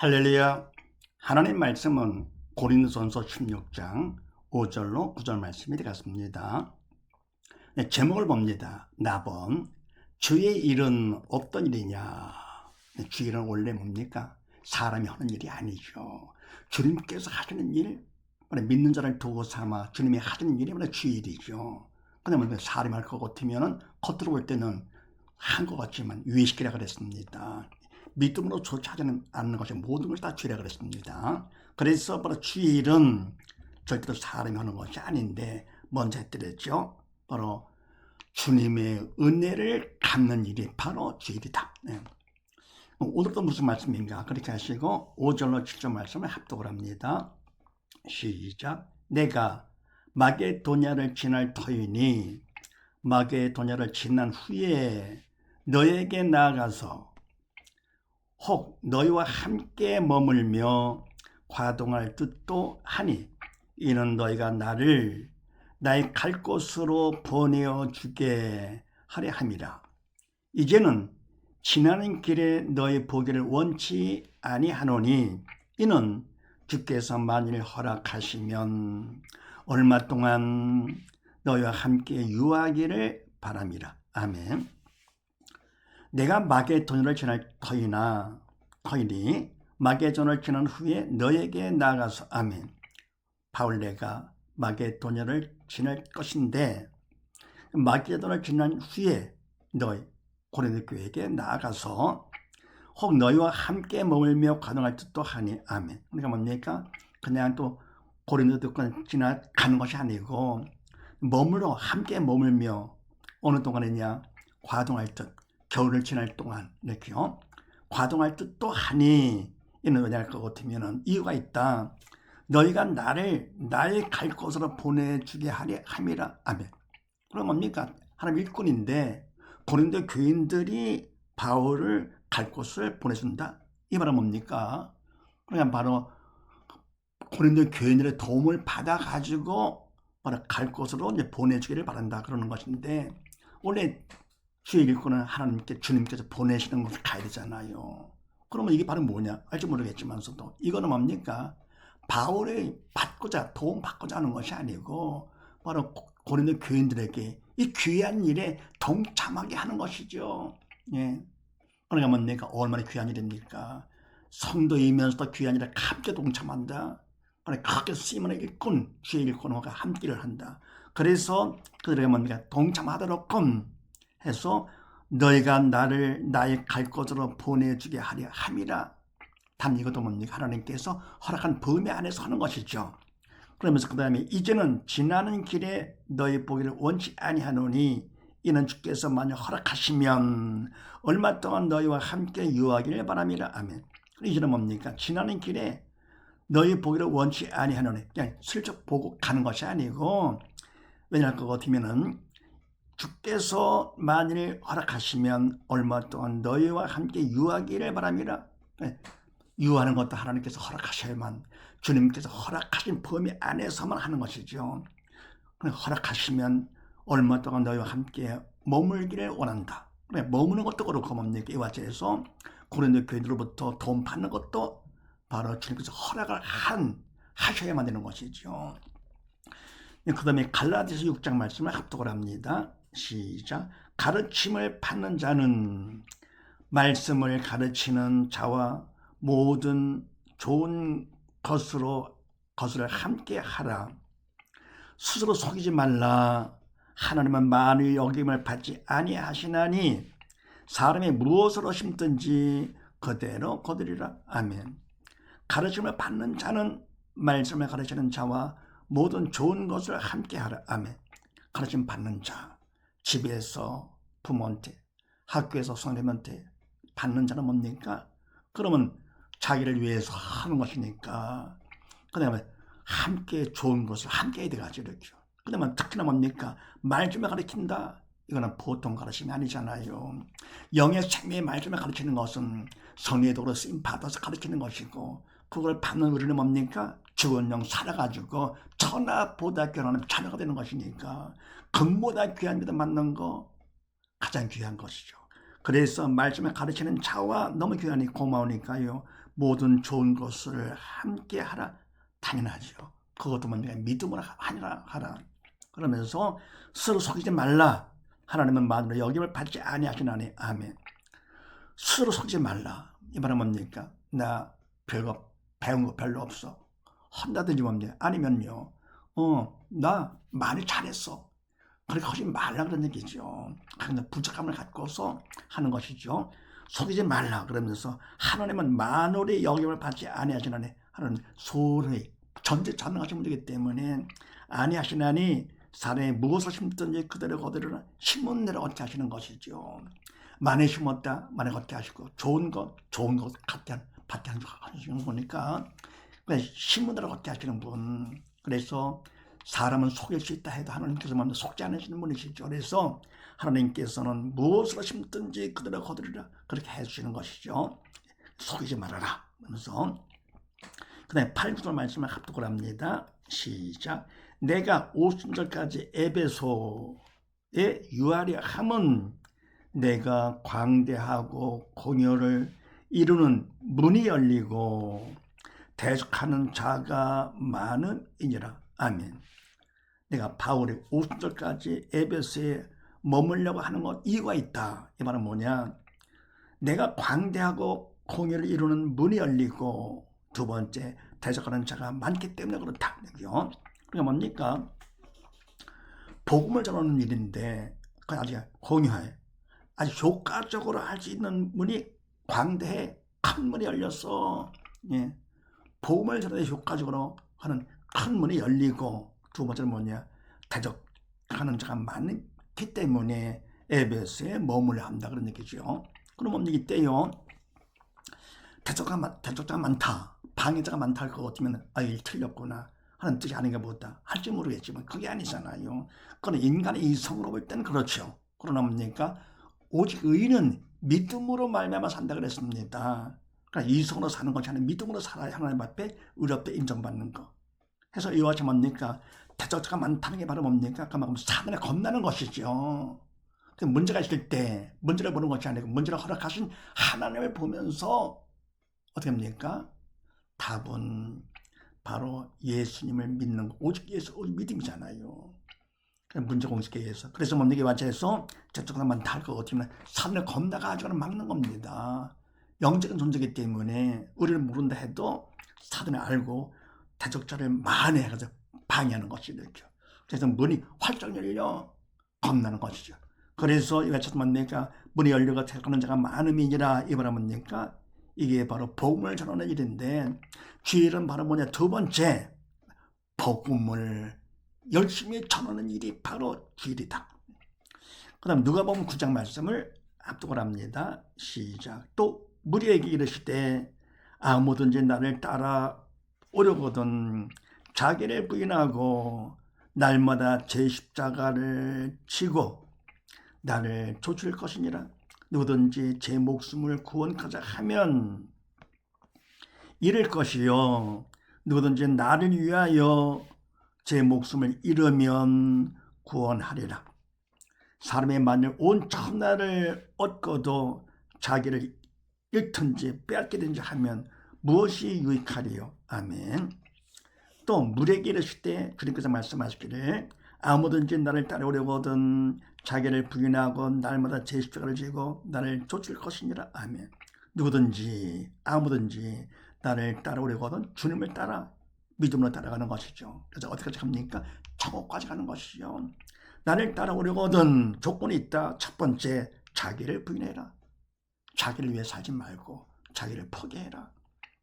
할렐루야. 하나님 말씀은 고린도전서 16장 5절로 9절 말씀이 되겠습니다. 네, 제목을 봅니다. 나범 주의 일은 어떤 일이냐? 네, 주의 일은 원래 뭡니까? 사람이 하는 일이 아니죠. 주님께서 하시는 일, 믿는 자를 도구 삼아 주님이 하시는 일이 주의 일이죠. 그다음에 사람이 할 것 같으면은 겉으로 볼 때는 한 것 같지만 유의시키라 그랬습니다. 믿음으로 조차하지 않는 것이 모든 것이 다 주의라 그랬습니다. 그래서 바로 주일은 절대로 사람이 하는 것이 아닌데 먼저 했더랬죠. 바로 주님의 은혜를 갚는 일이 바로 주일이다. 네. 오늘도 무슨 말씀인가? 그렇게 하시고 5절로 7절 말씀을 합독을 합니다. 시작. 내가 마게도냐를 지날 터이니 마게도냐를 지난 후에 너에게 나아가서 혹 너희와 함께 머물며 과동할 뜻도 하니 이는 너희가 나를 나의 갈 곳으로 보내어 주게 하려 함이라. 이제는 지나는 길에 너희 보기를 원치 아니하노니 이는 주께서 만일 허락하시면 얼마 동안 너희와 함께 유하기를 바랍니다. 아멘. 내가 마게도니를 지날 터이나 터이니 마게도니를 지난 후에 너에게 나가서 아멘. 바울레가 마게도니를 지날 것인데 마게도니를 지난 후에 너희 고린도 교회에게 나아가서 혹 너희와 함께 머물며 가동할 뜻도 하니 아멘. 그러니까 뭡니까? 그냥 또 고린도 듣고 지나가는 것이 아니고 머물러 함께 머물며 어느 동안이냐 과동할 뜻 겨울을 지날 동안 이렇게요. 과동할 뜻도 하니 이는 왜냐 할 것 같으면 이유가 있다. 너희가 나를 나의 갈 곳으로 보내주게 하리 함이라. 아멘. 그럼 뭡니까? 하나님 일꾼인데 고린도 교인들이 바울을 갈 곳을 보내준다. 이 말은 뭡니까? 그러니까 바로 고린도 교인들의 도움을 받아가지고 바로 갈 곳으로 이제 보내주기를 바란다. 그러는 것인데 원래 주의 일꾼은 하나님께 주님께서 보내시는 곳을 가야 되잖아요. 그러면 이게 바로 뭐냐? 알지 모르겠지만서도 이거는 뭡니까? 바울이 받고자 도움 받고자 하는 것이 아니고 바로 고린도 교인들에게 이 귀한 일에 동참하게 하는 것이죠. 예. 그러니까 뭡니까? 얼마나 귀한 일입니까? 성도이면서도 귀한 일에 함께 동참한다. 그러니까 그렇게 쓰임을 일꾼, 주의 일꾼과 함께를 한다. 그래서 그들에게 뭡니까? 동참하도록 끔 해서 너희가 나를 나의 갈 곳으로 보내주게 하려 함이라. 단 이것도 뭡니까? 하나님께서 허락한 범위 안에서 하는 것이죠. 그러면서 그 다음에 이제는 지나는 길에 너희 보기를 원치 아니하노니 이는 주께서 만약 허락하시면 얼마 동안 너희와 함께 유하기를 바랍니다. 아멘. 이제는 뭡니까? 지나는 길에 너희 보기를 원치 아니하노니 그냥 슬쩍 보고 가는 것이 아니고 왜냐할 것 같으면은 주께서 만일 허락하시면 얼마 동안 너희와 함께 유하기를 바랍니다. 네, 유하는 것도 하나님께서 허락하셔야만 주님께서 허락하신 범위 안에서만 하는 것이죠. 허락하시면 얼마 동안 너희와 함께 머물기를 원한다. 머무는 것도 그렇고 뭡니까? 이와 같이해서 고린도 교인들로부터 돈 받는 것도 바로 주님께서 허락을 한 하셔야만 되는 것이죠. 그 다음에 갈라디아서 6장 말씀을 합독을 합니다. 시작. 가르침을 받는 자는 말씀을 가르치는 자와 모든 좋은 것으로 것을 함께 하라. 스스로 속이지 말라. 하나님은 만의 여김을 받지 아니하시나니 사람이 무엇으로 심든지 그대로 거두리라. 아멘. 가르침을 받는 자는 말씀을 가르치는 자와 모든 좋은 것을 함께 하라. 아멘. 가르침 받는 자. 집에서 부모한테, 학교에서 선생님한테 받는 자는 뭡니까? 그러면 자기를 위해서 하는 것이니까. 그 다음에 함께 좋은 것을 함께 해야 돼가지고 이렇게. 그 다음에 특히나 뭡니까? 말씀을 가르친다. 이거는 보통 가르침이 아니잖아요. 영의 생명의 말씀을 가르치는 것은 성리의 도로 쓰임 받아서 가르치는 것이고 그걸 받는 우리는 뭡니까? 죽은 영 살아가지고 천하보다 귀한 자녀가 되는 것이니까 금보다 귀한 데도 맞는 거 가장 귀한 것이죠. 그래서 말씀을 가르치는 자와 너무 귀하니 고마우니까요. 모든 좋은 것을 함께 하라. 당연하죠. 그것도 뭔가 믿음으로 하니라 하라. 그러면서 스스로 속이지 말라. 하나님은 마음으로 여김을 받지 아니하시나니 아멘. 스스로 속이지 말라. 이 말은 뭡니까? 나 별거 배운 거 별로 없어. 한다든지 뭡니까? 아니면요. 어, 나 많이 잘했어. 그렇게 하지 말라 그런 얘기죠. 그냥 부족함을 갖고서 하는 것이죠. 속이지 말라 그러면서 하나님은 만월의 여김을 받지 아니하시나니 하는 소리 전제 전능하신 분이기 때문에 아니하시나니 사람이 무엇을 심든지 그대로 거두리라 심은 대로 얻게 하시는 것이죠. 많이 심었다 많이 걷게 하시고 좋은 것 좋은 것 갖게 받게 하시는 심은 대로 걷게 하시는 분 그래서 사람은 속일 수 있다 해도 하나님께서만 속지 않으시는 분이시죠. 그래서 하나님께서는 무엇으로 심든지 그대로 거두리라 그렇게 해주시는 것이죠. 속이지 말아라. 그러면서 그 다음에 8, 9절 말씀을 합독을 합니다. 시작. 내가 50절까지 에베소에 유하려 함은 내가 광대하고 공효를 이루는 문이 열리고 대적하는 자가 많음이니라. 아멘. 내가 바울이 50절까지 에베소에 머물려고 하는 것 이유가 있다. 이 말은 뭐냐? 내가 광대하고 공의를 이루는 문이 열리고 두 번째 대적하는 자가 많기 때문에 그렇다. 그러니까 뭡니까? 복음을 전하는 일인데 그 아직 공유해. 아주 효과적으로 할 수 있는 문이 광대해 큰 문이 열렸어. 예. 복음을 전하는 효과적으로 하는 큰 문이 열리고 두 번째는 뭐냐? 대적하는 자가 많기 때문에 에베스에 머물러 한다 그런 얘기죠. 그럼 이때요? 대적자가, 대적자가 많다. 방해자가 많다 할 것 같으면 아, 일 틀렸구나. 하는 뜻이 아닌가 보다. 할지 모르겠지만 그게 아니잖아요. 그건 인간의 이성으로 볼 때는 그렇죠. 그러나 뭡니까? 오직 의인은 믿음으로 말미암아 산다 그랬습니다. 그러니까 이성으로 사는 것이 아니라 믿음으로 살아야 하나님 앞에 의롭게 인정받는 거. 해서 이와 같이 뭡니까? 대적자가 많다는 게 바로 뭡니까? 그만큼 사단에 겁나는 것이죠. 그 문제가 있을 때 문제를 보는 것이 아니고 문제를 허락하신 하나님을 보면서 어떻게 합니까? 답은 바로 예수님을 믿는 거. 오직 예수 오직 믿음이잖아요. 문제 공식에 의해서 그래서 뭡니까 와체에서 저쪽은 많다 할것 같으면 산을 겁나가 가지고 막는 겁니다. 영적인 존재이기 때문에 우리를 모른다 해도 사단을 알고 대적자를 만회해가지고 방해하는 것이죠. 그래서 문이 활짝 열려 겁나는 것이죠. 그래서 같이 뭡니까 문이 열려가 택하는 자가 많음이니라 이 말은 뭡니까 이게 바로 복음을 전하는 일인데 주일은 바로 뭐냐 두 번째 복음을 열심히 전하는 일이 바로 주일이다. 그 다음 누가 보면 9장 말씀을 압독을 합니다. 시작. 또 무리에게 이르시되 아무든지 나를 따라 오려거든 자기를 부인하고 날마다 제 십자가를 치고 나를 좇을 것이니라. 누구든지 제 목숨을 구원하자 하면 잃을 것이요. 누구든지 나를 위하여 제 목숨을 잃으면 구원하리라. 사람의 만일 온 천하를 얻고도 자기를 잃든지 빼앗기든지 하면 무엇이 유익하리요? 아멘. 또 물에게 이르실 때 주님께서 말씀하시기를 아무든지 나를 따르려거든 자기를 부인하고 날마다 제 십자가를 지고 나를 쫓을 것이니라. 아멘. 누구든지 아무든지 나를 따라오려거든 주님을 따라 믿음으로 따라가는 것이죠. 그래서 어디까지 갑니까? 천국까지 가는 것이죠. 나를 따라오려거든 조건이 있다. 첫 번째 자기를 부인해라. 자기를 위해 살지 말고 자기를 포기해라.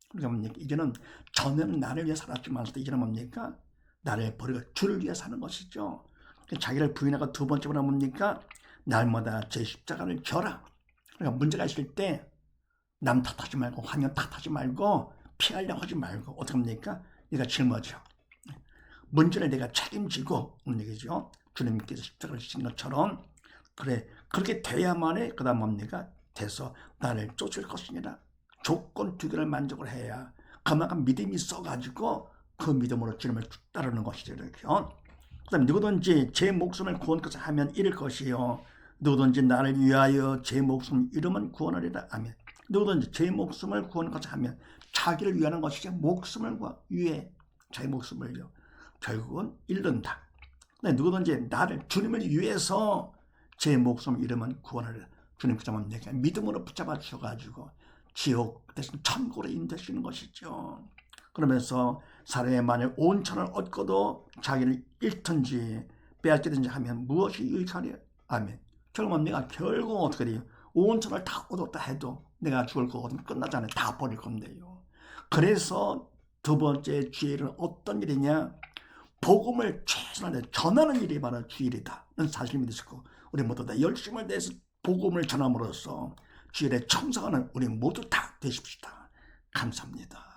그러니까 뭡니까? 이제는 전에는 나를 위해 살았지만 이제는 뭡니까? 나를 버리고 주를 위해 사는 것이죠. 자기를 부인하고 두 번째로 뭡니까? 날마다 제 십자가를 져라. 그러니까 문제가 있을 때 남 탓하지 말고 환경 탓하지 말고 피하려고 하지 말고 어떻게 합니까? 네가 짊어져. 문제를 내가 책임지고 는 얘기죠. 주님께서 십자가를 지신 것처럼 그래 그렇게 돼야만에 그 다음 뭡니까? 돼서 나를 쫓을 것이니라. 조건 두 개를 만족을 해야 그만큼 믿음이 있어가지고 그 믿음으로 주님을 따르는 것이죠. 이렇게. 그 다음에 누구든지 제 목숨을 구원까지 하면 잃을 것이요. 누구든지 나를 위하여 제 목숨 잃으면 구원하리라. 아멘. 누구든지 제 목숨을 것을 하면 자기를 위하는 것이지 목숨을 위해 자기 목숨을요. 결국은 잃는다. 네, 누구든지 나를 주님을 위해서 제 목숨을 잃으면 구원하리라. 주님 붙잡으면 내가 믿음으로 붙잡아 주셔가지고 지옥 대신 천국으로 인도하시는 것이죠. 그러면서 사람의 만일 온 천을 얻고도 자기를 잃든지 빼앗기든지 하면 무엇이 유익하리? 아멘. 결국은 내가 결국 어떻게 돼요? 온 천을 다 얻었다 해도 내가 죽을 거거든 끝나잖아요. 다 버릴 건데요. 그래서 두 번째 주일은 어떤 일이냐? 복음을 최선을 전하는 일이 바로 주일이다. 는 사실 믿으시고 우리 모두 다 열심을 내서 복음을 전함으로써 주일에 청성하는 우리 모두 다 되십시다. 감사합니다.